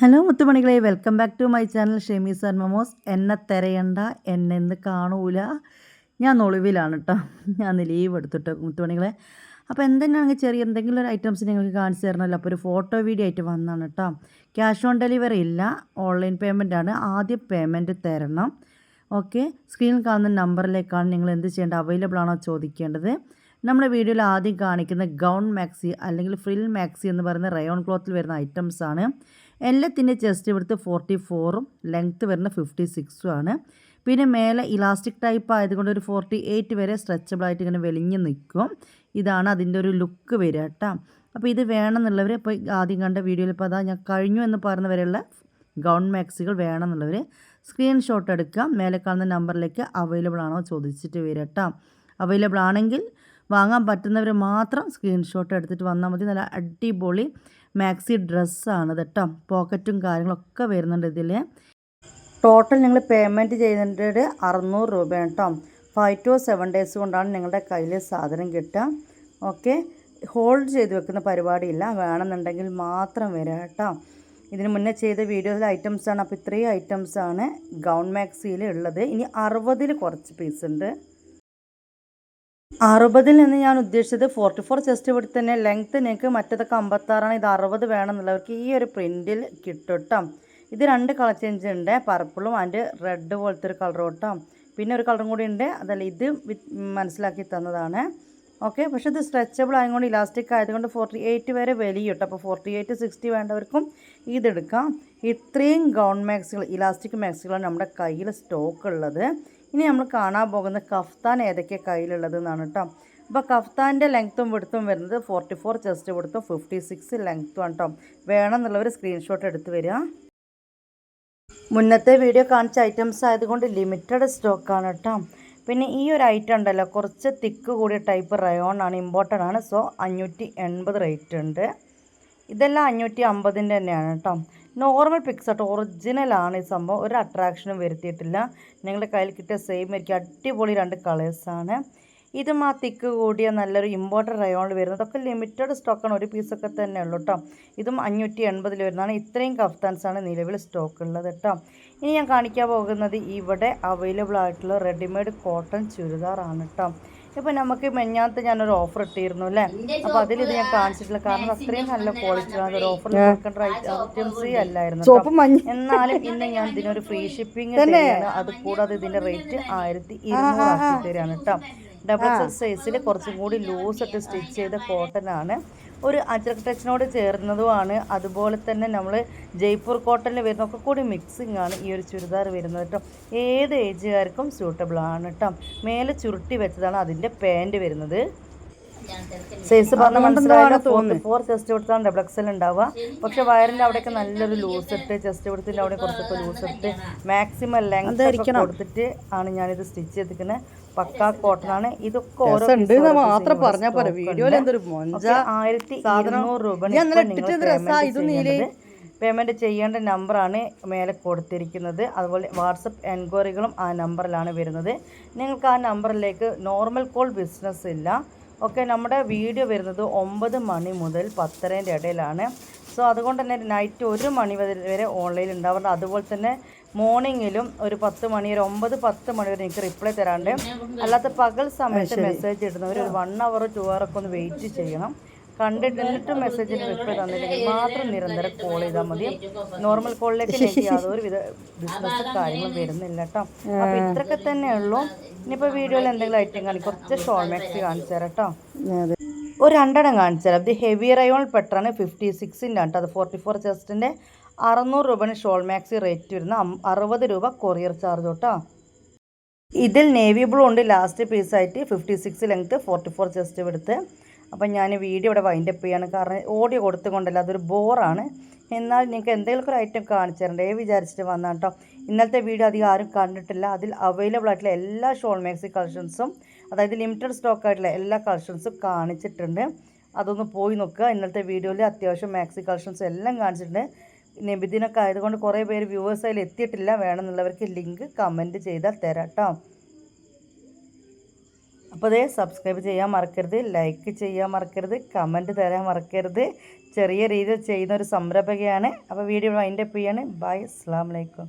Hello മുത്തുമണികളെ welcome back to my channel Shemi and momos. എന്നെ തിരയണ്ട എന്നെന്ന് കാണൂല. ഞാൻ ഒളിവിലാണ് കേട്ടോ ഞാൻ ലീവ് എടുത്തിട്ട് മുത്തുമണികളെ. അപ്പോൾ എന്തെങ്കിലും ചെറിയ എന്തെങ്കിലും ഒരു ഐറ്റംസ് നിങ്ങൾക്ക് കാണിച്ചു തരണമല്ലോ അപ്പോൾ ഒരു ഫോട്ടോ വീഡിയോ ആയിട്ട് വന്നതാണ് കേട്ടോ ക്യാഷ് ഓൺ ഡെലിവറി ഇല്ല. ഓൺലൈൻ പേയ്മെന്റ് ആണ്. ആദ്യം പേയ്മെന്റ് തരണം. ഓക്കെ സ്ക്രീനിൽ കാണുന്ന നമ്പറിലേക്കാണ് നിങ്ങൾ എന്ത് ചെയ്യേണ്ടത്? അവൈലബിൾ ആണോ ചോദിക്കേണ്ടത്? നമ്മുടെ വീഡിയോയിൽ ആദ്യം കാണിക്കുന്ന ഗൗൺ മാക്സി അല്ലെങ്കിൽ ഫ്രിൽ മാക്സി എന്ന് പറയുന്ന റയോൺ ക്ലോത്തിൽ വരുന്ന ഐറ്റംസ് ആണ്. എല്ലാത്തിന്റെ ചെസ്റ്റ് ഇവിടുത്തെ ഫോർട്ടി ഫോറും ലെങ്ത്ത് വരുന്ന ഫിഫ്റ്റി സിക്സും ആണ്. പിന്നെ മേലെ ഇലാസ്റ്റിക് ടൈപ്പ് ആയതുകൊണ്ട് ഒരു ഫോർട്ടി എയ്റ്റ് വരെ സ്ട്രെച്ചബിൾ ആയിട്ട് ഇങ്ങനെ വെളിഞ്ഞ് നിൽക്കും. ഇതാണ് അതിന്റെ ഒരു ലുക്ക് വരിക കേട്ടോ. അപ്പോൾ ഇത് വേണമെന്നുള്ളവർ ഇപ്പോൾ ആദ്യം കണ്ട വീഡിയോയിൽ ഇപ്പോൾ അതാ ഞാൻ കഴിഞ്ഞു എന്ന് പറയുന്നവരെയുള്ള ഗൗൺ മാക്സികൾ വേണമെന്നുള്ളവർ സ്ക്രീൻഷോട്ട് എടുക്കുക മേലെ കാണുന്ന നമ്പറിലേക്ക് അവൈലബിൾ ആണോ ചോദിച്ചിട്ട് വരിക കേട്ടോ. അവൈലബിൾ ആണെങ്കിൽ വാങ്ങാൻ പറ്റുന്നവർ മാത്രം സ്ക്രീൻഷോട്ട് എടുത്തിട്ട് വന്നാൽ മതി. നല്ല അടിപൊളി മാക്സി ഡ്രസ്സാണ് കേട്ടോ പോക്കറ്റും കാര്യങ്ങളൊക്കെ വരുന്നുണ്ട് ഇതിൽ ടോട്ടൽ നിങ്ങൾ പേയ്മെന്റ് ചെയ്തിട്ട് അറുന്നൂറ് രൂപയാണ് കേട്ടോ ഫൈവ് ടു സെവൻ ഡേയ്സ് കൊണ്ടാണ് നിങ്ങളുടെ കയ്യിൽ സാധനം കിട്ടുക. ഓക്കെ ഹോൾഡ് ചെയ്ത് വെക്കുന്ന പരിപാടിയില്ല. വേണമെന്നുണ്ടെങ്കിൽ മാത്രം വരാം കേട്ടോ ഇതിന് മുന്നേ ചെയ്ത വീഡിയോയിൽ ഐറ്റംസാണ് അപ്പോൾ ഇത്രയും ഐറ്റംസാണ് ഗൗൺ മാക്സിയിൽ ഉള്ളത്. ഇനി അറുപതിൽ കുറച്ച് പീസ് ഉണ്ട്. അറുപതിൽ നിന്ന് ഞാൻ ഉദ്ദേശിച്ചത് ഫോർട്ടി ഫോർ ചെസ്റ്റ് ഇവിടെ തന്നെ ലെങ്ത്ത് നിങ്ങൾക്ക് മറ്റേതൊക്കെ അമ്പത്താറാണ് ഇത് അറുപത് വേണമെന്നുള്ളവർക്ക് ഈ ഒരു പ്രിന്റിൽ കിട്ടും കേട്ടോ ഇത് രണ്ട് കളർ ചേഞ്ച് ഉണ്ട് പർപ്പിളും അതിന്റെ റെഡ് പോലത്തെ ഒരു കളറും കേട്ടോ പിന്നെ ഒരു കളറും കൂടി ഉണ്ട് അതല്ല ഇത് മനസ്സിലാക്കി തന്നതാണ്. ഓക്കെ പക്ഷേ ഇത് സ്ട്രെച്ചബിൾ ആയതുകൊണ്ട് ഇലാസ്റ്റിക് ആയതുകൊണ്ട് ഫോർട്ടി എയ്റ്റ് വരെ വലിയ കിട്ടും അപ്പോൾ ഫോർട്ടി എയ്റ്റ് സിക്സ്റ്റി വേണ്ടവർക്കും ഇതെടുക്കാം ഇത്രയും ഗൗൺ മാക്സുകൾ ഇലാസ്റ്റിക് മാക്സുകളാണ് നമ്മുടെ കയ്യിൽ സ്റ്റോക്ക് ഉള്ളത്. ഇനി നമ്മൾ കാണാൻ പോകുന്ന കഫ്താൻ ഏതൊക്കെ കയ്യിലുള്ളത് എന്നാണ് കേട്ടോ അപ്പോൾ കഫ്താന്റെ ലെങ്ത്തും വിടുത്തും വരുന്നത് ഫോർട്ടി ഫോർ ചെസ്റ്റ് വിടുത്തും ഫിഫ്റ്റി സിക്സ് ലെങ്ത്തും ആണ് കേട്ടോ വേണമെന്നുള്ളവർ സ്ക്രീൻഷോട്ട് എടുത്ത് വരിക. മുന്നത്തെ വീഡിയോ കാണിച്ച ഐറ്റംസ് ആയതുകൊണ്ട് ലിമിറ്റഡ് സ്റ്റോക്കാണ് കേട്ടോ പിന്നെ ഈ ഒരു ഐറ്റം ഉണ്ടല്ലോ കുറച്ച് തിക്ക് കൂടിയ ടൈപ്പ് റയോൺ ആണ് ഇമ്പോർട്ടന്റ് ആണ്. സോ അഞ്ഞൂറ്റി എൺപത് റേറ്റ് ഉണ്ട്. ഇതെല്ലാം അഞ്ഞൂറ്റി അമ്പതിന്റെ തന്നെയാണ് കേട്ടോ നോർമൽ പിക്സ് ആട്ടോ ഒറിജിനലാണ് ഈ സംഭവം. ഒരു അട്രാക്ഷനും വരുത്തിയിട്ടില്ല. ഞങ്ങളുടെ കയ്യിൽ കിട്ടിയ സെയിം ആയിരിക്കും. അടിപൊളി രണ്ട് കളേഴ്സാണ് ഇതും ആ തിക്ക് കൂടിയ നല്ലൊരു ഇമ്പോർട്ടന്റ് റയോണിൽ വരുന്നത്. അതൊക്കെ ലിമിറ്റഡ് സ്റ്റോക്കാണ് ഒരു പീസൊക്കെ തന്നെ ഉള്ളൂ കേട്ടോ ഇതും അഞ്ഞൂറ്റി എൺപതിൽ വരുന്നതാണ്. ഇത്രയും കഫ്താൻസാണ് നിലവിൽ സ്റ്റോക്ക് ഉള്ളത് കേട്ടോ ഇനി ഞാൻ കാണിക്കാൻ പോകുന്നത് ഇവിടെ അവൈലബിൾ ആയിട്ടുള്ള റെഡിമെയ്ഡ് കോട്ടൺ ചുരിദാറാണ് കേട്ടോ ഇപ്പം നമുക്ക് മെഞ്ഞാത്ത ഞാനൊരു ഓഫർ ഇട്ടിരുന്നു അല്ലേ? അപ്പോൾ അതിൽ ഇത് ഞാൻ കാണിച്ചിട്ടില്ല. കാരണം അത്രയും നല്ല ക്വാളിറ്റി ആണ്. ഒരു ഓഫർ ഐറ്റംസ് അല്ലായിരുന്നു എന്നാലും ഇന്ന് ഞാൻ ഇതിനൊരു ഫ്രീ ഷിപ്പിംഗ് തന്നെയാണ് അത് കൂടാതെ ഇതിന്റെ റേറ്റ് ആയിരത്തി ഇരുന്നൂറ് ആക്കി തരാണ് കേട്ടോ. ഡബിൾ സൈസിൽ കുറച്ചും കൂടി ലൂസ് ഇട്ട് സ്റ്റിച്ച് ചെയ്ത കോട്ടൺ ആണ്. ഒരു അജറക് ടച്ചിനോട് ചേർന്നതുമാണ്. അതുപോലെ തന്നെ നമ്മൾ ജയ്പൂർ കോട്ടണിൽ വരുന്ന ഒക്കെ കൂടി മിക്സിംഗ് ആണ് ഈ ഒരു ചുരിദാർ വരുന്നത് കേട്ടോ. ഏത് ഏജുകാർക്കും സ്യൂട്ടബിൾ ആണ് കേട്ടോ. മേലെ ചുരുട്ടി വെച്ചതാണ് അതിന്റെ പാന്റ് വരുന്നത്. സൈസ് പറഞ്ഞ മനസ്സിലായാലും ഫോർ ചെസ്റ്റ് കൊടുത്താണ് ഡബിൾ എക്സൽ ഉണ്ടാവുക പക്ഷെ വയറിന്റെ അവിടെയൊക്കെ നല്ലൊരു ലൂസ് ഇട്ട് ചെസ്റ്റ് കൊടുത്തിന്റെ അവിടെ കുറച്ചൊക്കെ ലൂസ് ഇട്ട് മാക്സിമം ലെങ്ത് കൊടുത്തിട്ട് ആണ് ഞാനിത് സ്റ്റിച്ച് ചെയ്തിരിക്കുന്നത് പക്ക കോട്ടൺ ആണ്. ഇതൊക്കെ ഓരോ മാത്രം പറഞ്ഞാൽ പോലെ വീഡിയോയിൽ എന്തൊരു ആയിരത്തി ഇരുന്നൂറ് രൂപ പേയ്മെന്റ് ചെയ്യേണ്ട നമ്പറാണ് മേലെ കൊടുത്തിരിക്കുന്നത്. അതുപോലെ വാട്സപ്പ് എൻക്വയറികളും ആ നമ്പറിലാണ് വരുന്നത്. നിങ്ങൾക്ക് ആ നമ്പറിലേക്ക് നോർമൽ കോൾ ബിസിനസ് ഇല്ല. ഓക്കെ നമ്മുടെ വീഡിയോ വരുന്നത് ഒമ്പത് മണി മുതൽ പത്തരേന്റെ ഇടയിലാണ്. സോ അതുകൊണ്ട് തന്നെ നൈറ്റ് ഒരു മണി വരെ ഓൺലൈനിൽ ഉണ്ടാവുന്നുണ്ട് അതുപോലെ തന്നെ മോർണിംഗിലും ഒരു പത്ത് മണി ഒരു ഒമ്പത് പത്ത് മണി വരെ എനിക്ക് റിപ്ലൈ തരാണ്ട് അല്ലാത്ത പകൽ സമയത്ത് മെസ്സേജ് ഇടുന്നവർ ഒരു വൺ അവർ ടു അവർ ഒക്കെ ഒന്ന് വെയിറ്റ് ചെയ്യണം. കണ്ടിട്ട് മെസ്സേജ് മെസ്സേജിന് റിപ്ലൈ തന്നില്ലെങ്കിൽ മാത്രം നിരന്തരം കോൾ ചെയ്താൽ മതി. നോർമൽ കോളിലേക്ക് എനിക്ക് യാതൊരു വിധ ബിസിനസ് കാര്യങ്ങളും വരുന്നില്ല കേട്ടോ അപ്പൊ ഇത്രയൊക്കെ തന്നെ ഉള്ളൂ. ഇനിയിപ്പോ വീഡിയോയിൽ എന്തെങ്കിലും ഐറ്റം കാണിക്കും കുറച്ച് ഷോൾ മാക്സി കാണിച്ചു തരാം കേട്ടോ ഒരു രണ്ടെണ്ണം കാണിച്ചു തരാം. ഇത് ഹെവി റയോൺ പെട്ടാണ് ഫിഫ്റ്റി സിക്സിന്റെ കേട്ടോ അത് ഫോർട്ടി ഫോർ ചെസ്റ്റിന്റെ അറുന്നൂറ് രൂപയാണ് ഷോൾ മാക്സി റേറ്റ് വരുന്ന അറുപത് രൂപ കൊറിയർ ചാർജ് കേട്ടോ ഇതിൽ നേവി ബ്ലൂ ഉണ്ട്. ലാസ്റ്റ് പീസായിട്ട് fifty six length forty four chest എടുത്ത് അപ്പം ഞാൻ വീഡിയോ ഇവിടെ വൈൻഡപ്പ് ചെയ്യാണ്. കാരണം ഓഡിയോ കൊടുത്തുകൊണ്ടല്ല അതൊരു ബോറാണ് എന്നാൽ നിങ്ങൾക്ക് എന്തെങ്കിലും ഒരു ഐറ്റം കാണിച്ചു തരണ്ടേ വിചാരിച്ചിട്ട് വന്നാൽ കേട്ടോ ഇന്നത്തെ വീഡിയോ അധികം ആരും കണ്ടിട്ടില്ല. അതിൽ അവൈലബിൾ ആയിട്ടുള്ള എല്ലാ ഷോൾ മാക്സി കളക്ഷൻസും അതായത് ലിമിറ്റഡ് സ്റ്റോക്ക് ആയിട്ടുള്ള എല്ലാ കളക്ഷൻസും കാണിച്ചിട്ടുണ്ട്. അതൊന്ന് പോയി നോക്കുക. ഇന്നത്തെ വീഡിയോയിൽ അത്യാവശ്യം മാക്സി കളക്ഷൻസ് എല്ലാം കാണിച്ചിട്ടുണ്ട്. നബിദിനൊക്കെ ആയതുകൊണ്ട് കുറേ പേര് വ്യൂവേഴ്സ് അതിൽ എത്തിയിട്ടില്ല വേണമെന്നുള്ളവർക്ക് ലിങ്ക് കമന്റ് ചെയ്താൽ തരാം കേട്ടോ അപ്പോൾ അതേ സബ്സ്ക്രൈബ് ചെയ്യാൻ മറക്കരുത് ലൈക്ക് ചെയ്യാൻ മറക്കരുത് കമന്റ് തരാൻ മറക്കരുത്. ചെറിയ രീതിയിൽ ചെയ്യുന്ന ഒരു സംരംഭകയാണ്. അപ്പോൾ വീഡിയോ അതിന്റെ ചെയ്യാണ്. ബൈ അസ്സാം വലൈക്കും